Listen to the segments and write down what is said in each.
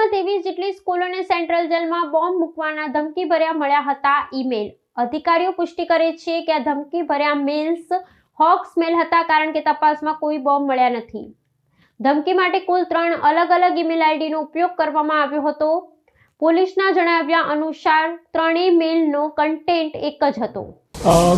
અમદાવાદમાં ત્રેવીસ જેટલી સ્કૂલોને સેન્ટ્રલ જેલમાં બોમ્બ મૂકવાના ધમકી ભર્યા મળ્યા હતા ઈમેલ. અધિકારીઓ પુષ્ટિ કરે છે કે આ ધમકી ભર્યા મેલ્સ હોક્સ મેલ હતા કારણ કે તપાસમાં કોઈ બોમ્બ મળ્યા નથી. ધમકી માટે કુલ ત્રણ અલગ અલગ ઈમેલ આઈડીનો ઉપયોગ કરવામાં આવ્યો હતો. પોલીસના જણાવ્યા અનુસાર, ત્રણેય મેલનો કન્ટેન્ટ એક જ હતો.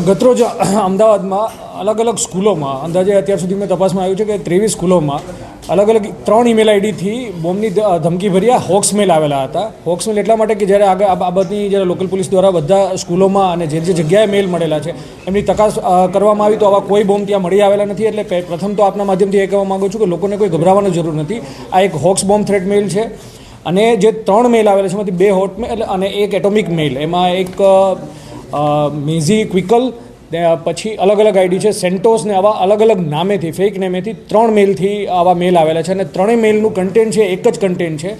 ગતરોજ અમદાવાદમાં અલગ અલગ સ્કૂલોમાં, અંદાજે અત્યાર સુધી મેં તપાસમાં આવ્યું છે કે ત્રેવીસ સ્કૂલોમાં અલગ અલગ ત્રણ ઈમેલ આઈડીથી બોમ્બની ધમકી ભર્યા હોક્સ મેલ આવેલા હતા. હોક્સ મેલ એટલા માટે કે જ્યારે આગળ આ બાબતની જ્યારે લોકલ પોલીસ દ્વારા બધા સ્કૂલોમાં અને જે જે જગ્યાએ મેલ મળેલા છે, એમની તપાસ કરવામાં આવી તો આવા કોઈ બોમ્બ ત્યાં મળી આવેલા નથી. એટલે પ્રથમ તો આપના માધ્યમથી એ કહેવા માગું છું કે લોકોને કોઈ ગભરાવાની જરૂર નથી. આ એક હોક્સ બોમ્બ થ્રેટ મેલ છે. અને જે ત્રણ મેલ આવેલા છે, એમાંથી બે હોટ મેલ અને એક એટોમિક મેલ એમાં એક મેઝી ક્વિકલ પછી અલગ અલગ આઈડી છે. સેન્ટોસને આવા અલગ અલગ નામેથી, ફેક નેમેથી ત્રણ મેલથી આવા મેલ આવેલા છે અને ત્રણેય મેલનું કન્ટેન્ટ છે, એક જ કન્ટેન્ટ છે.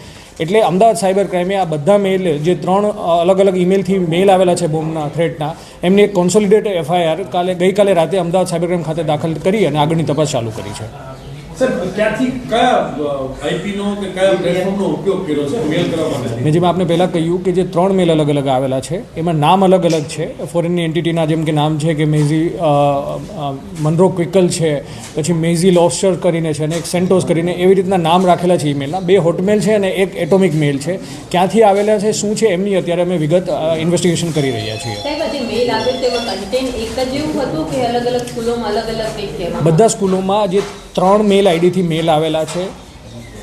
એટલે અમદાવાદ સાયબર ક્રાઇમે આ બધા મેલ, જે ત્રણ અલગ અલગ ઈમેલથી મેલ આવેલા છે બોમ્બના થ્રેટના એમની એક કોન્સોલિડેટ એફઆઈઆર કાલે ગઈકાલે રાતે અમદાવાદ સાયબર ક્રાઇમ ખાતે દાખલ કરી અને આગળની તપાસ ચાલુ કરી છે. સર ક્યાંથી કયા આઈપીનો કે કયા પ્લેટફોર્મનો ઉપયોગ કર્યો છે? મેલ કરવા માટે. મેં જેમ આપને પહેલાં કહ્યું કે જે ત્રણ મેલ અલગ અલગ આવેલા છે એમાં નામ અલગ અલગ છે. ફોરેનની એન્ટિટીના જેમ કે નામ છે કે મેઝી મનરો ક્વિકલ છે પછી મેઝી લોસ્ટર કરીને છે અને એક સેન્ટોસ કરીને એવી રીતના નામ રાખેલા છે ઈમેલના બે હોટમેલ છે અને એક એટોમિક મેલ છે. ક્યાંથી આવેલા છે શું છે એમની અત્યારે અમે વિગત ઇન્વેસ્ટિગેશન કરી રહ્યા છીએ. સાહેબ જે મેલ આવે તેમાં કન્ટેન્ટ એક જ એવું હતું કે અલગ અલગ સ્કૂલોમાં અલગ અલગ કંઈક કહેવામાં બધા સ્કૂલોમાં જે ત્રણ મેલ આઈડીથી મેલ આવેલા છે.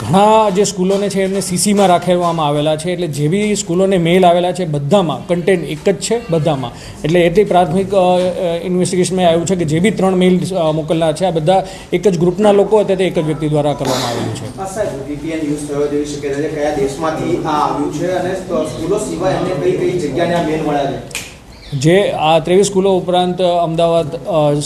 ઘણા જે સ્કૂલોને છે એમને સીસીમાં રાખવામાં આવેલા છે. એટલે જેવી સ્કૂલોને મેલ આવેલા છે બધામાં કન્ટેન્ટ એક જ છે બધામાં. એટલે એટલી પ્રાથમિક ઇન્વેસ્ટિગેશનમાં આવ્યું છે કે જે બી ત્રણ મેલ મોકલના છે, આ બધા એક જ ગ્રુપના લોકો હતા તે એક જ વ્યક્તિ દ્વારા કરવામાં આવેલું છે. કયા દેશમાંથી આ આવ્યું છે અને સ્કૂલો સિવાય કઈ કઈ જગ્યાને આ મેલ મળ્યા છે? જે આ ત્રેવીસ સ્કૂલો ઉપરાંત અમદાવાદ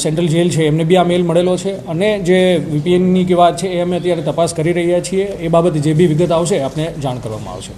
સેન્ટ્રલ જેલ છે, એમને બી આ મેલ મળેલો છે. અને જે વીપીએનની કે વાત છે, એ અમે અત્યારે તપાસ કરી રહ્યા છીએ. એ બાબતે જે બી વિગત આવશે આપને જાણ કરવામાં આવશે.